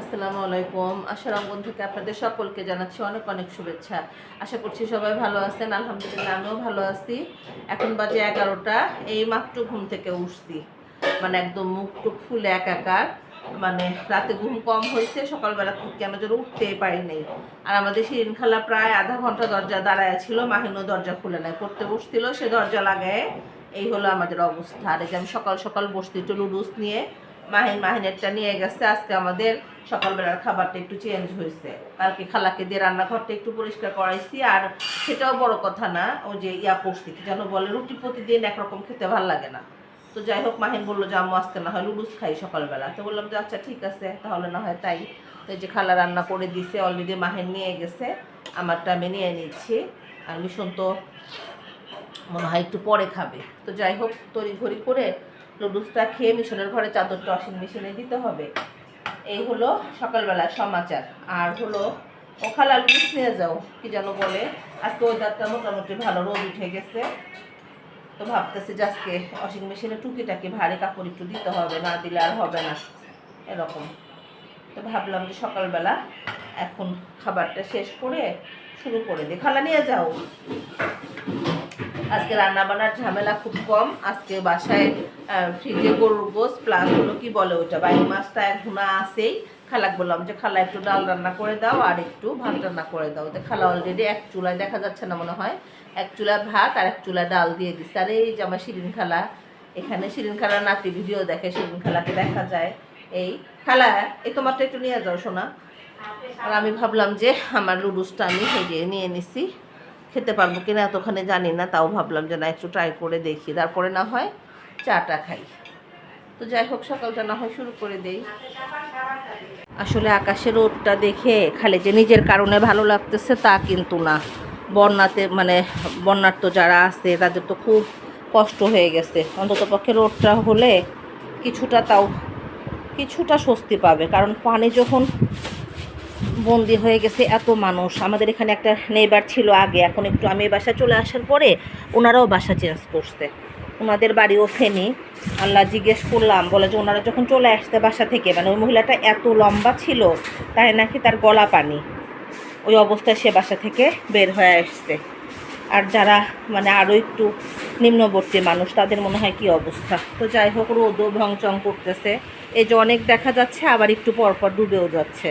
আসসালামু আলাইকুম। আশারামগঞ্জ থেকে আপনাদের সকলকে জানাচ্ছি অনেক অনেক শুভেচ্ছা। আশা করছি সবাই ভালো আছেন। আলহামদুলিল্লাহ, আমিও ভালো আছি। এখন বাজে এগারোটা। এই মাত্র ঘুম থেকে উঠছি। মানে একদম মুখ টুক ফুলে একাকার। মানে রাতে ঘুম কম হয়েছে, সকালবেলা খুব কেন যেন উঠতেই পারি নাই। আর আমাদের শিরিন খালা প্রায় আধা ঘণ্টা দরজা দাঁড়ায় ছিল, মাহিনও দরজা খুলে নেয় পড়তে বসছিল, সে দরজা লাগায়। এই হলো আমাদের অবস্থা। আর এই যে আমি সকাল সকাল বসতে একটু লুডুস নিয়ে। মাহিন মাহিনেরটা নিয়ে গেছে। আজকে আমাদের সকালবেলার খাবারটা একটু চেঞ্জ হয়েছে। কালকে খালাকে দিয়ে রান্নাঘরটা একটু পরিষ্কার করাইছি। আর সেটাও বড় কথা না, ওই যে ইয়া পড়ছি যেন বলে, রুটি প্রতিদিন একরকম খেতে ভালো লাগে না। তো যাই হোক, মাহিন বলল যে, আম্মু, আজকে না হয় লুডুস খাই সকালবেলা। তো বললাম যে আচ্ছা ঠিক আছে, তাহলে না হয় তাই। তো যে খালা রান্না করে দিছে অলরেডি মাহিন নিয়ে গেছে। আমারটা আমি নিয়ে নিচ্ছি। আর মিশন তো মনে হয় একটু পরে খাবে। তো যাই হোক, তড়িঘড়ি করে লুডুসটা খেয়ে মিশনের ঘরে চাদরটা ওয়াশিং মেশিনে দিতে হবে। এই হলো সকালবেলার সমাচার। আর হলো, ও খালা লুডুস নিয়ে যাও, কি যেন বলে। আজকে ওয়েদারটা মোটামুটি ভালো, রোদ উঠে গেছে। তো ভাবতেছি যে আজকে ওয়াশিং মেশিনে টুকিটাকি ভারী কাপড় একটু দিতে হবে, না দিলে আর হবে না। এরকম। তো ভাবলাম যে সকালবেলা এখন খাবারটা শেষ করে শুরু করে দিই। খালা, নিয়ে যাও। আজকে রান্না বান্নার ঝামেলা খুব কম। আজকে বাসায় ফ্রিজে গরুর গোস প্লাস হলো কি বলে ওইটা? বাইক মাছটা এক ঘুনা আছেই। খালাক বললাম যে, খালা, একটু ডাল রান্না করে দাও আর একটু ভাত রান্না করে দাও। তো খালা অলরেডি এক চুলায়, দেখা যাচ্ছে না মনে হয়, এক চুলা ভাত আর এক চুলা ডাল দিয়ে দিচ্ছে আর এই যে আমার শিরিন খালা, এখানে শিরিন খালার নাতি ভিডিও দেখে, শিরিন খালাকে দেখা যায়। এই, খালা, এই তোমারটা একটু নিয়ে যাও শোনা আর আমি ভাবলাম যে, আমার লুডুসটা আমি যে নিয়ে নিছি। খেতে পারব কিনা এতখানি জানি না, তাও ভাবলাম যে না একটু ট্রাই করে দেখি। তারপরে না হয় চাটা খাই। তো যাই হোক, সকালটা না হয় শুরু করে দেই। আসলে আকাশের রোদটা দেখে খালি যে নিজের কারণে ভালো লাগতেছে তা কিন্তু না। বন্যাতে মানে বন্যার তো যারা আছে, তাদের তো খুব কষ্ট হয়ে গেছে। অন্তত পক্ষে রোদটা হলে কিছুটা তাও কিছুটা স্বস্তি পাবে। কারণ পানি যখন বন্দি হয়ে গেছে এত মানুষ। আমাদের এখানে একটা নেইবার ছিল আগে, এখন একটু আমি বাসায় চলে আসার পরে ওনারাও বাসা চেঞ্জ করছে। ওনাদের বাড়িও ফেনি। আল্লাহ জিজ্ঞেস করলাম, বলে যে ওনারা যখন চলে আসতে বাসা থেকে মানে ওই মহিলাটা এত লম্বা ছিল, তাই নাকি তার গলা পানি? ওই অবস্থায় সে বাসা থেকে বের হয়ে আসছে। আর যারা মানে আরও একটু নিম্নবর্তী মানুষ, তাদের মনে হয় কি অবস্থা? তো যাই হোক, রোদও ভংচং করতেছে। এই যে অনেক দেখা যাচ্ছে, আবার একটু পরপর ডুবেও যাচ্ছে।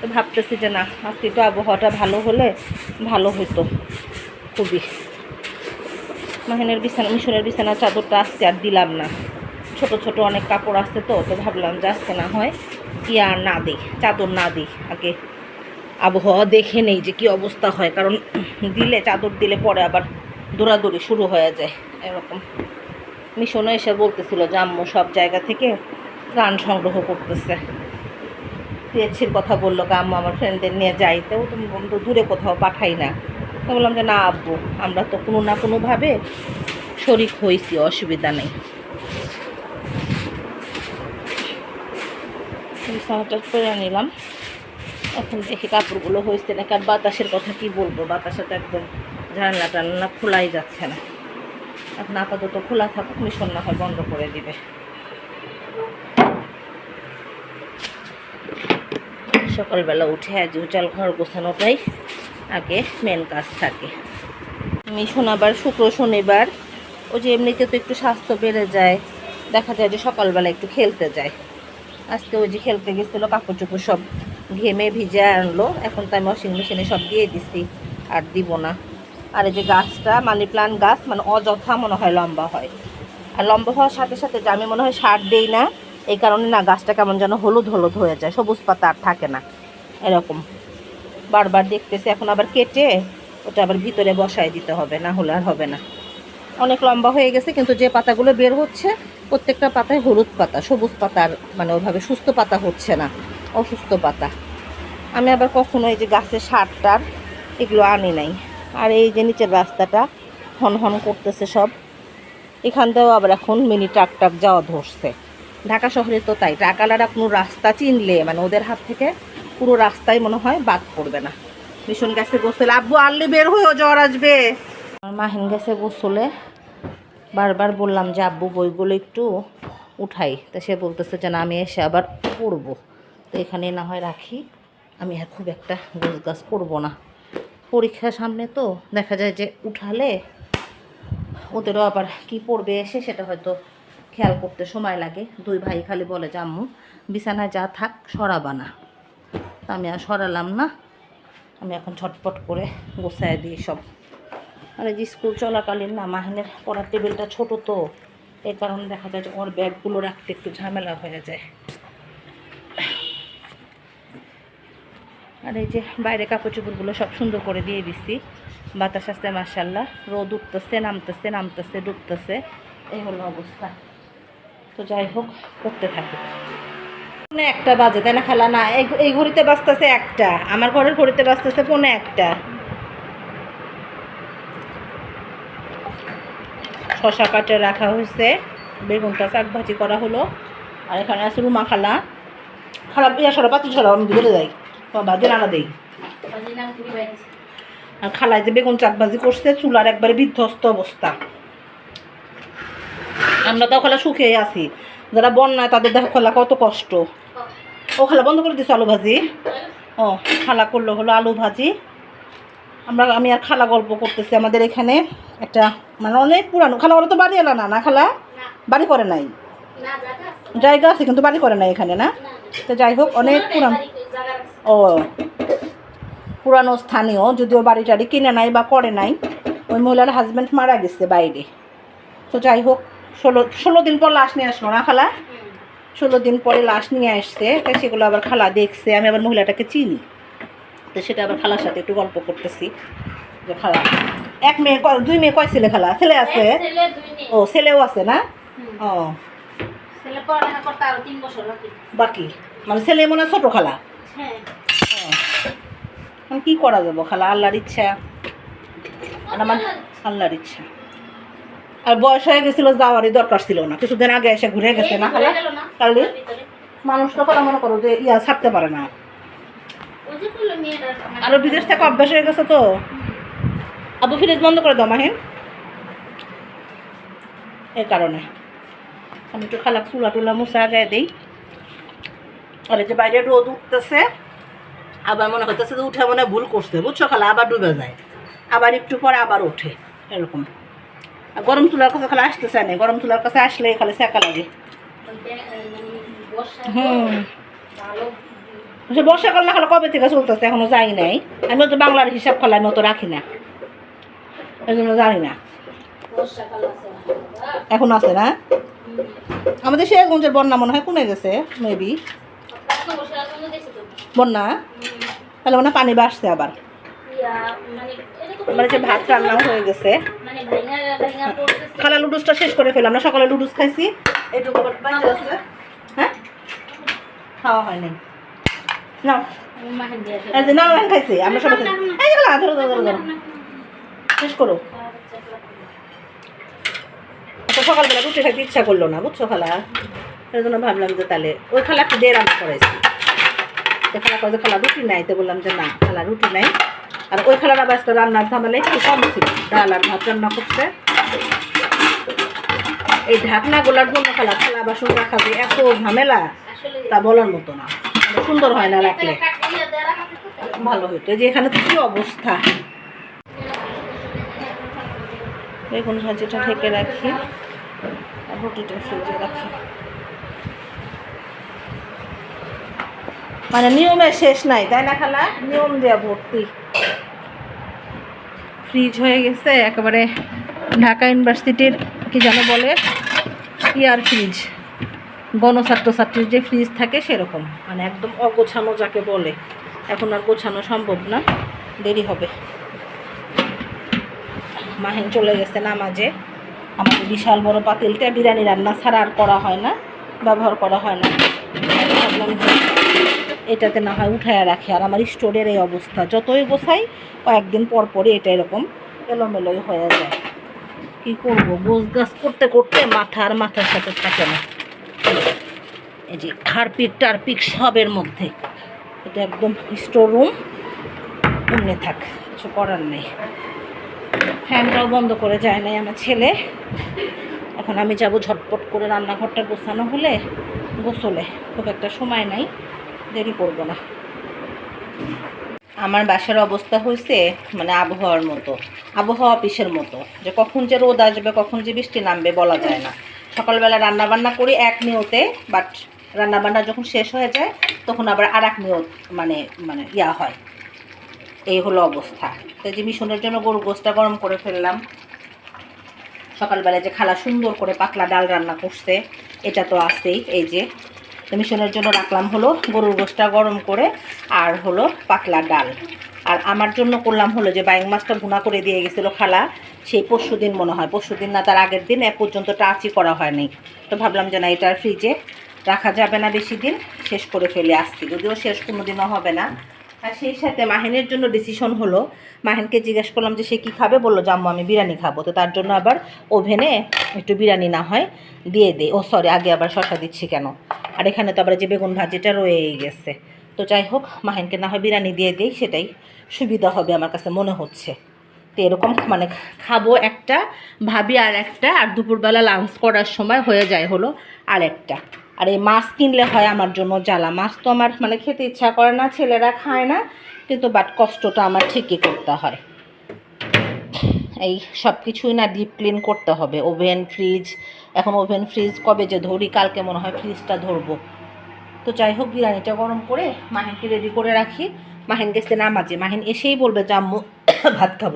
তো ভাবতেছি যে না আজকে একটু আবহাওয়াটা ভালো হলে ভালো হতো খুবই। মাহিনের বিছানা, মিশনের বিছানা, চাদরটা আজকে আর দিলাম না। ছোট ছোট অনেক কাপড় আছে তো তো ভাবলাম যে আজকে না হয় কি আর না দিই, চাদর না দিই। আগে আবহাওয়া দেখে নেই যে কি অবস্থা হয়, কারণ দিলে, চাদর দিলে পরে আবার দৌড়াদৌড়ি শুরু হয়ে যায়, এরকম। মিশনও এসে বলতেছিল যে আম্মু সব জায়গা থেকে ত্রাণ সংগ্রহ করতেছে। পিএইচির কথা বলল আম্মু আমার ফ্রেন্ডদের নিয়ে যাইতেও তো দূরে কোথাও পাঠাই না। তো বললাম যে, না আব্বু, আমরা তো কোনো না কোনোভাবে শরিক হয়েছি অসুবিধা নেই। বিছানাটা করে নিলাম। এখন দেখি কাপড়গুলো হয়েছে না আর বাতাসের কথা কি বলব? বাতাসে তো একদম জানলা টানলা খোলাই যাচ্ছে না। এখন আপাতত খোলা থাকুক, মিশন না হয় বন্ধ করে দিবে। সকালবেলা উঠে আজ উচাল ঘর গোছানোটাই আগে মেন কাজ থাকে। আমি শোনাবার, শুক্র শনিবার ও যে এমনিতে তো একটু স্বাস্থ্য বেড়ে যায়, দেখা যায় যে সকালবেলা একটু খেলতে যায়। আজকে ওই যে খেলতে গেছিল কাপড় চোপড় সব ঘেমে ভিজে আনলো, এখন তো আমি ওয়াশিং মেশিনে সব দিয়ে দিছি, আর দিব না। আর এই যে গাছটা, মানি প্লান্ট গাছ মানে অযথা মনে হয় লম্বা হয়। আর লম্বা হওয়ার সাথে সাথে যে আমি মনে হয় সার দেই না এই কারণে না গাছটা কেমন যেন হলুদ হলুদ হয়ে যায়, সবুজ পাতা আর থাকে না, এরকম। বারবার দেখতেছি, এখন আবার কেটে ওটা আবার ভিতরে বসায় দিতে হবে, না হলে আর হবে না। অনেক লম্বা হয়ে গেছে, কিন্তু যে পাতাগুলো বের হচ্ছে, প্রত্যেকটা পাতায় হলুদ পাতা, সবুজ পাতার মানে ওইভাবে সুস্থ পাতা হচ্ছে না, অসুস্থ পাতা। আমি আবার কখনো এই যে গাছের সারটার এগুলো আনি নাই, আর এই যে নিচের রাস্তাটা হন হন করতেছে সব, এখান থেকেও আবার এখন মিনি ট্রাক ট্রাক যাওয়া ধরছে। ঢাকা শহরে তো তাই। ট্রাকালারা কোনো রাস্তা চিনলে মানে ওদের হাত থেকে পুরো রাস্তায় মনে হয় বাদ পড়বে না। মিশন গেছে গোসলে। আব্বু, আনলে বের হয়েও জ্বর আসবে। আমার মাহিন গেছে গোসলে। বারবার বললাম যে, আব্বু, বইগুলো একটু উঠাই। তা সে বলতেছে যে, না, আমি এসে আবার পড়ব তো এখানে না হয় রাখি। আমি আর খুব একটা গোছ গাছ করব না। পরীক্ষা সামনে তো দেখা যায় যে উঠালে ওদেরও আবার কি পড়বে এসে সেটা হয়তো খেয়াল করতে সময় লাগে। দুই ভাই খালি বলে, যে আম্মু, বিছানায় যা থাক সরাবা না। তা আমি আর সরালাম না। আমি এখন ছটপট করে গোছায় দিই সব। মানে যে স্কুল চলাকালীন না, মাহিনের পড়ার টেবিলটা ছোট তো, এই কারণে দেখা যায় যে ওর ব্যাগগুলো রাখতে একটু ঝামেলা হয়ে যায়। আর এই যে বাইরে কাপড় চোপড়গুলো সব সুন্দর করে দিয়ে দিচ্ছি বাতাস আসতে মার্শাল্লাহ রোদ উঠতেছে, নামতেছে নামতেছে, ডুবতেছে। এই হলো অবস্থা। তো যাই হোক, করতে থাকুক পৌনে একটা বাজে, তাই না খালা? না, এই ঘড়িতে বাজতেছে একটা। আমার ঘরের ঘড়িতে বাজতেছে পৌনে একটা। শশা কাটে রাখা হয়েছে। বেগুনটা শাক ভাজি করা হলো। আর এখানে আছে রুমা খালা। খারাপ ইয়া সরা পাতি সরা, আমি ভিতরে যাই। ভাজি রান্না দেই। আর খালায় যে বেগুন চাক ভাজি করছে, চুলার একবারে বিধ্বস্ত অবস্থা। আমরা তো খালা সুখে আছি। যারা বন্যায় তাদের দেখো খোলা কত কষ্ট। ও খালা বন্ধ করে দিছো আলু ভাজি? ও খালা করল হলো আলু ভাজি। আমরা আমি আর খালা গল্প করতেছি আমাদের এখানে। একটা মানে অনেক পুরানো। খালা ওরা তো বাড়ি এলো না না খালা? বাড়ি করে নাই? জায়গা আছে। কিন্তু বাড়ি করে নাই এখানে না? তো যাই হোক অনেক পুরানো। ও পুরানো স্থানীয় যদিও বাড়ি টাড়ি কিনে নাই বা করে নাই। ওই মহিলার হাজব্যান্ড মারা গেছে বাইরে। তো যাই হোক ষোলো ষোলো দিন পর লাশ নিয়ে আসলো না খালা? ষোলো দিন পরে লাশ নিয়ে আসছে তাই সেগুলো আবার খালা দেখছে আমি আবার মহিলাটাকে চিনি। তো সেটা আবার খালার সাথে একটু গল্প করতেছি। যে খালা এক মেয়ে দুই মেয়ে কয় ছেলে খালা? ছেলে আছে? ও ছেলেও আছে না? ও। বাকি। মানে ছেলে মনে হয় ছোটো খালা। এখন কি করা যাব খালা? আল্লাহর ইচ্ছা? আর আমার আল্লাহর ইচ্ছা। আর বয়স হয়ে গেছিল, যাওয়ারই দরকার ছিল না। কিছুদিন আগে এসে ঘুরে গেছে না খালা তাহলে মানুষ তো করা মনে করো যে ইয়া ছাড়তে পারে না। আরও বিদেশ থেকে অভ্যাস হয়ে গেছে তো। আবু ফ্রিজ, বন্ধ করে দাও, মাহিন। এই কারণে। আমি একটু খালা চুলা টুলা মুছা গায়ে দিই। আর যে বাইরে রোদ উঠতেছে, আবার মনে হইতেছে যে উঠে মনে ভুল করছে। বুঝছ খালা? আবার ডুবে যায়। আবার একটু পরে আবার ওঠে, এরকম। গরম চুলার কাছে খালা আসতেছে না গরম চুলার কাছে আসলে খালি সেকা লাগে। হুম। সে বর্ষাকাল না খালা কবে থেকে চলতেছে এখনও যাই নাই। আমি তো বাংলার হিসাব খালা আমি অত রাখি না। এই জন্য জানি না। এখন আছে না? আমাদের শেয়ারগঞ্জের বন্যা মনে হয় কমে গেছে মেবি বন্যা? তাহলে মনে হয় পানি বাসছে আবার। মানে যে ভাত রান্নাও হয়ে গেছে। খালা লুডুসটা শেষ করে ফেলাম না সকালে লুডুস খাইছি। আছে। হ্যাঁ? খাওয়া হয় নাই। না নাও খাইছি। আমরা শেষ করো। তো সকালবেলা ইচ্ছা করল না, বুঝছ খালা? জন্য ভাবলাম যে তাহলে ওই খালা একটু দিয়ে রান্না করাইছি। খালা রুটি নাই। তো বললাম যে, না, খালা রুটি নাই। আর ওই খালার আবার রান্নার ঝামেলা একটু কম ছিল। ডাল আর ভাত রান্না করছে। এই ঢাকনাগুলার জন্য খালা খালা বাসন রাখা যে এত ঝামেলা, তা বলার মতো না। সুন্দর হয় না রাখলে। ভালো হইতো। যে এখানে তো কি অবস্থা? বেগুন ভাজিটা ঢেকে রাখি আর রুটিটা ফ্রিজে রাখি। মানে নিয়মের শেষ নাই, তাই না খালা? নিয়ম দেওয়া ভর্তি। ফ্রিজ হয়ে গেছে, একেবারে ঢাকা ইউনিভার্সিটির কি যেন বলে, ইয়ার ফ্রিজ। গণছাত্রছাত্রীর যে ফ্রিজ থাকে সেরকম মানে একদম অগোছানো যাকে বলে। এখন আর গোছানো সম্ভব না, দেরি হবে। মাহিন চলে গেছে নামাজে। আমাদের বিশাল বড় পাতিলটা বিরিয়ানি রান্না ছাড়া আর করা হয় না, ব্যবহার করা হয় না। ভাবলাম এটাতে না হয় উঠায় রাখি। আর আমার স্টোরের এই অবস্থা। যতই গোছাই, কয়েকদিন পর পরই এটা এরকম এলোমেলোই হয়ে যায়। কি করব? গোছ গাছ করতে করতে মাথা আর মাথার সাথে থাকে না। এই যে হারপিক টারপিক সবের মধ্যে। এটা একদম স্টোর রুম। এমনি থাক, কিছু করার নেই। ফ্যানটাও বন্ধ করে যায় নাই আমার ছেলে। এখন আমি যাব ঝটপট করে রান্নাঘরটা গোছানো হলে, গোসলে। খুব একটা সময় নাই। দেরি করব না। আমার বাসার অবস্থা হয়েছে মানে আবহাওয়ার মতো, আবহাওয়া অফিসের মতো, যে কখন যে রোদ আসবে, কখন যে বৃষ্টি নামবে বলা যায় না। সকালবেলা রান্নাবান্না করি এক নিয়তে বাট রান্নাবান্না যখন শেষ হয়ে যায়, তখন আবার আর এক নিয়ত মানে মানে ইয়া হয়। এই হলো অবস্থা। তো যে মিশনের জন্য গরু গোসটা গরম করে ফেললাম। সকালবেলা যে খালা সুন্দর করে পাতলা ডাল রান্না করছে, এটা তো আছেই, এই যে। মিশনের জন্য রাখলাম হলো গরুর গোসটা গরম করে আর হলো পাতলা ডাল। আর আমার জন্য করলাম হলো যে বাইং মাছটা ভুনা করে দিয়ে গেছিল খালা, সেই পরশু দিন মনে হয়, পরশু দিন না, তার আগের দিন এ পর্যন্ত টাচই করা হয়নি। তো ভাবলাম যে না, এটার ফ্রিজে রাখা যাবে না বেশি দিন, শেষ করে ফেলে আসছি যদিও শেষ কোনো দিনও হবে না আর সেই সাথে মাহিনের জন্য ডিসিশন হলো। মাহিনকে জিজ্ঞেস করলাম যে সে কী খাবে? বলল, জাম্মু, আমি বিরিয়ানি খাব। তো তার জন্য আবার ওভেনে একটু বিরিয়ানি না হয় দিয়ে দেই। ও সরি আগে আবার শশা দিচ্ছি কেন? আর এখানে তো আবার যে বেগুন ভাজিটা রয়েই গেছে। তো যাই হোক, মাহিনকে না হয় বিরিয়ানি দিয়ে দিই, সেটাই সুবিধা হবে আমার কাছে মনে হচ্ছে। তো এরকম মানে খাব একটা, ভাবি আর একটা, আর দুপুরবেলা লাঞ্চ করার সময় হয়ে যায় হলো আর একটা। আর এই মাছ কিনলে হয় আমার জন্য জ্বালা। মাছ তো আমার মানে খেতে ইচ্ছা করে না, ছেলেরা খায় না, কিন্তু বাট কষ্টটা আমার ঠিকই করতে হয়। এই সব কিছুই না ডিপ ক্লিন করতে হবে। ওভেন ফ্রিজ এখন ওভেন ফ্রিজ কবে যে ধরি, কালকে মনে হয় ফ্রিজটা ধরবো। তো যাই হোক, বিরিয়ানিটা গরম করে মাহিনকে রেডি করে রাখি। মাহিন গেছে না নামাজে। মাহিন এসেই বলবে যে, আম্মু, ভাত খাব।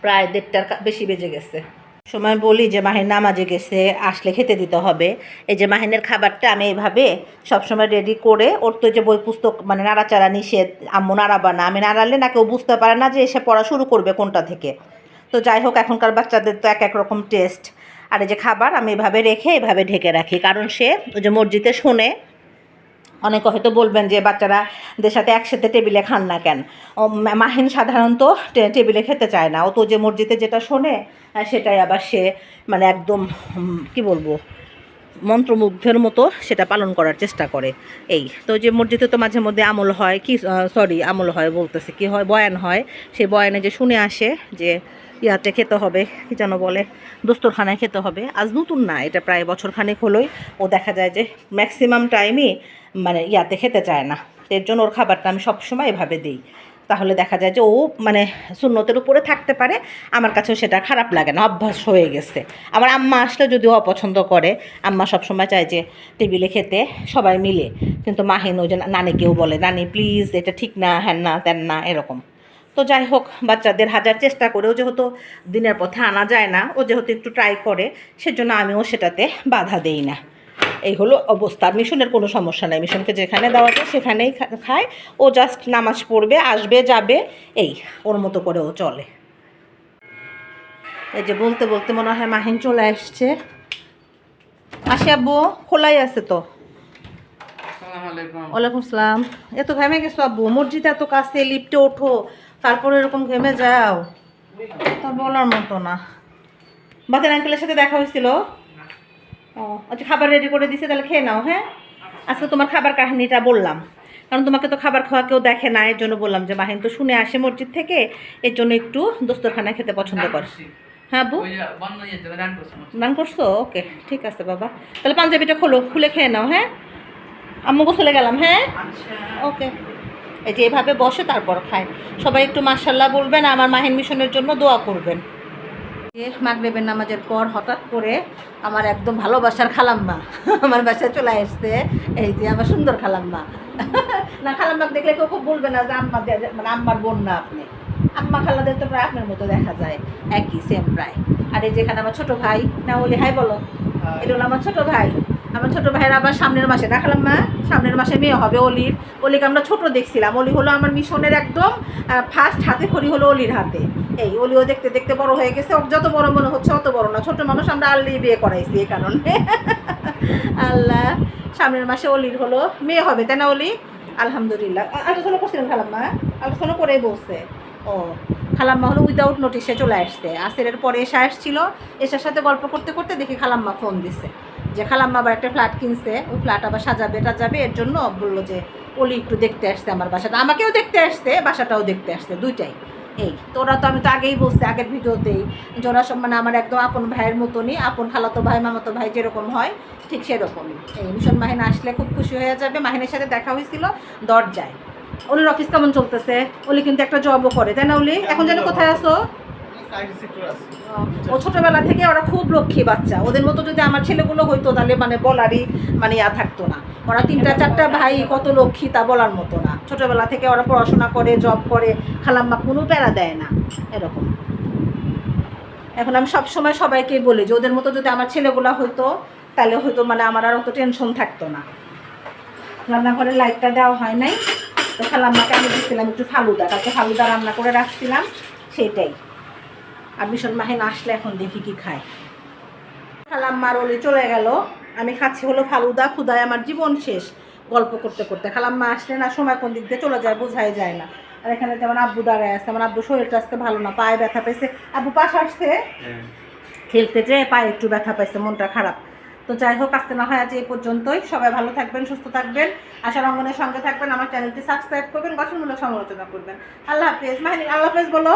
প্রায় দেড়টার বেশি বেজে গেছে। সময় বলি যে মাহিন নামাজে গেছে, আসলে খেতে দিতে হবে। এই যে মাহিনের খাবারটা আমি এইভাবে সবসময় রেডি করে, ওর তো যে বই পুস্তক মানে নাড়াচাড়া নিষেধ, আম্মু নাড়াবা না। আমি নাড়ালে না কেউ বুঝতে পারে না যে এসে পড়া শুরু করবে কোনটা থেকে। তো যাই হোক, এখনকার বাচ্চাদের তো এক এক রকম টেস্ট আর এই যে খাবার আমি এভাবে রেখে, এভাবে ঢেকে রাখি। কারণ সে ওই যে মসজিদে শোনে অনেকে হয়তো বলবেন যে বাচ্চারা দের সাথে একসাথে টেবিলে খান না কেন? মাহিন সাধারণত টেবিলে খেতে চায় না। ও তো যে মসজিদে যেটা শোনে সেটাই আবার সে মানে একদম কি বলব, মন্ত্রমুগ্ধের মতো সেটা পালন করার চেষ্টা করে। এই, তো যে মসজিদে তো মাঝে মধ্যে আমল হয়, কি সরি আমল হয়, বলতেছে, কি হয়, বয়ান হয়। সেই বয়ানে যে শুনে আসে যে ইয়াতে খেতে হবে, কি যেন বলে, দোস্তরখানায় খেতে হবে। আজ নতুন না, এটা প্রায় বছর খানেক হলোই। ও দেখা যায় যে ম্যাক্সিমাম টাইমই মানে ইয়াতে খেতে চায় না। এর জন্য ওর খাবারটা আমি সবসময় এভাবে দিই। তাহলে দেখা যায় যে ও মানে শূন্যতের উপরে থাকতে পারে, আমার কাছেও সেটা খারাপ লাগে না, অভ্যাস হয়ে গেছে। আমার আম্মা আসলে যদিও অপছন্দ করে, আম্মা সবসময় চায় যে টেবিলে খেতে সবাই মিলে। কিন্তু মাহিন ওই যে নানিকেও বলে, নানি প্লিজ এটা ঠিক না, হ্যান না তেন না, এরকম। তো যাই হোক, বাচ্চাদের হাজার চেষ্টা করেও যেহেতু দিনের পথে আনা যায় না, ও যেহেতু একটু ট্রাই করে, সেজন্য আমিও সেটাতে বাধা দেই না। এই হলো অবস্থা। মিশনের কোনো সমস্যা নাই। মিশনকে যেখানে দেওয়া যায় সেখানেই খায়। ও জাস্ট নামাজ পড়বে আসবে যাবে এই ওর মতো করে ও চলে। এই যে বলতে বলতে মনে হয় মাহিন চলে আসছে। আসে আব্বু খোলাই আছে তো? ওয়ালাইকুম আসসালাম এত ঘেমে গেছো আব্বু? মসজিদ এত কাছে লিফটে ওঠো তারপরে এরকম ঘেমে যাও। তা বলার মতো না। বাতের আঙ্কেলের সাথে দেখা হয়েছিল? ও আচ্ছা খাবার রেডি করে দিছে তাহলে খেয়ে নাও হ্যাঁ? আজকে তোমার খাবার কাহিনিটা বললাম। কারণ তোমাকে তো খাবার খাওয়া কেউ দেখে না এর জন্য বললাম যে মাহিন তো শুনে আসে মসজিদ থেকে এর জন্য একটু দোস্তরখানায় খেতে পছন্দ করে। হ্যাঁ করছি রান করছ? ওকে ঠিক আছে বাবা। তাহলে পাঞ্জাবিটা খোলো খুলে খেয়ে নাও হ্যাঁ? আম্মু গোসলে গেলাম হ্যাঁ? আচ্ছা। ওকে। এই যে এভাবে বসে তারপর খায়। সবাই একটু মার্শাল্লাহ বলবেন আমার মাহিন মিশনের জন্য দোয়া করবেন। মাগরেবের নামাজের পর হঠাৎ করে আমার একদম ভালোবাসার খালাম্মা আমার বাসায় চলে আসছে। এই যে আমার সুন্দর খালাম্মা। না খালাম্মা দেখলে কেউ খুব বলবে না যে আম্মা দে- মানে আম্মার বোন না আপনি। আম্মা খালাদের তো প্রায় আপনার মতো দেখা যায়। একই সেম প্রায়। আর এই যেখানে আমার ছোট ভাই না বলি হাই বলো। এটা হলো আমার ছোট ভাই। আমার ছোট ভাইয়ের আবার সামনের মাসে দেখালাম মা, সামনের মাসে মেয়ে হবে অলির। অলিকে আমরা ছোট দেখছিলাম। অলি হলো আমার মিশনের একদম ফার্স্ট হাতে, খড়ি হলো অলির হাতে। এই অলিও দেখতে দেখতে বড় হয়ে গেছে। যত বড় মনে হচ্ছে অত বড় না। ছোট মানুষ আমরা আল্লি বিয়ে করাইছি এই কারণে। আল্লাহ, সামনের মাসে অলির হলো মেয়ে হবে, তাই না অলি? আলহামদুলিল্লাহ। আলোচনা করছিলেন খালাম্মা? আলোচনা করেই বলছে। ও, খালাম্মা হলো উইদাউট নোটিশে চলে আসছে। আসেরের পরে এসে আসছিল। এসার সাথে গল্প করতে করতে দেখি খালাম্মা ফোন দিছে। যে খালাম্মা আবার একটা ফ্ল্যাট কিনছে ওই ফ্ল্যাট আবার সাজাবে টাজাবে এর জন্য বলল যে ওলি একটু দেখতে আসছে আমার বাসাটা। আমাকেও দেখতে আসছে বাসাটাও দেখতে আসছে দুইটাই। এই তো ওরা তো আমি তো আগেই বলছি আগের ভিডিওতেই যে ওরা সব মানে আমার একদম আপন ভাইয়ের মতনই আপন খালাতো ভাই মামাতো ভাই যেরকম হয় ঠিক সেরকমই। এই মিশন মাহিনা আসলে খুব খুশি হয়ে যাবে মাহিনের সাথে দেখা হয়েছিল দরজায়। ওলির অফিস কেমন চলতেছে? ওলি কিন্তু একটা জবও করে তাই না ওলি এখন যেন কোথায় আসো ও ছোটবেলা থেকে ওরা খুব লক্ষ্মী বাচ্চা। ওদের মতো যদি আমার ছেলেগুলো হইতো তাহলে মানে বলারই মানে ইয়া থাকতো না। ওরা তিনটা চারটা ভাই কত লক্ষ্মী তা বলার মতো না। ছোটবেলা থেকে ওরা পড়াশোনা করে জব করে খালাম্মা কোনো প্যারা দেয় না। এরকম। এখন আমি সব সময় সবাইকে বলি যে ওদের মতো যদি আমার ছেলেগুলো হইতো তাহলে হয়তো মানে আমার আর অত টেনশন থাকতো না। রান্নাঘরে লাইটটা দেওয়া হয় নাই। তো খালাম্মাকে আমি দিচ্ছিলাম একটু ফালুদা। কালকে ফালুদা রান্না করে রাখছিলাম সেইটাই। আর ভীষণ মাহিন আসলে এখন দেখি কি খায়। খালাম্মার ওলি চলে গেল। আমি খাচ্ছি হলো ফালুদা ক্ষুদায় আমার জীবন শেষ। গল্প করতে করতে খালাম্মা আসলে না সময় কোন দিক দিয়ে চলে যায় বোঝাই যায় না। আর এখানে যেমন আব্বু দাঁড়ায় আছে আমার আব্বু শরীরটা আজকে ভালো না পায়ে ব্যথা পেয়েছে। আব্বু পাশ আসছে। খেলতে যেয়ে পায়ে একটু ব্যথা পাইছে মনটা খারাপ। তো যাই হোক আজকে না হয় আজ এই পর্যন্তই। সবাই ভালো থাকবেন সুস্থ থাকবেন। আশা রঙ্গনের সঙ্গে থাকবেন। আমার চ্যানেলটি সাবস্ক্রাইব করবেন গঠনমূলক সমালোচনা করবেন। আল্লাহ হাফেজ। মাহিনী আল্লাহ হাফেজ বলো।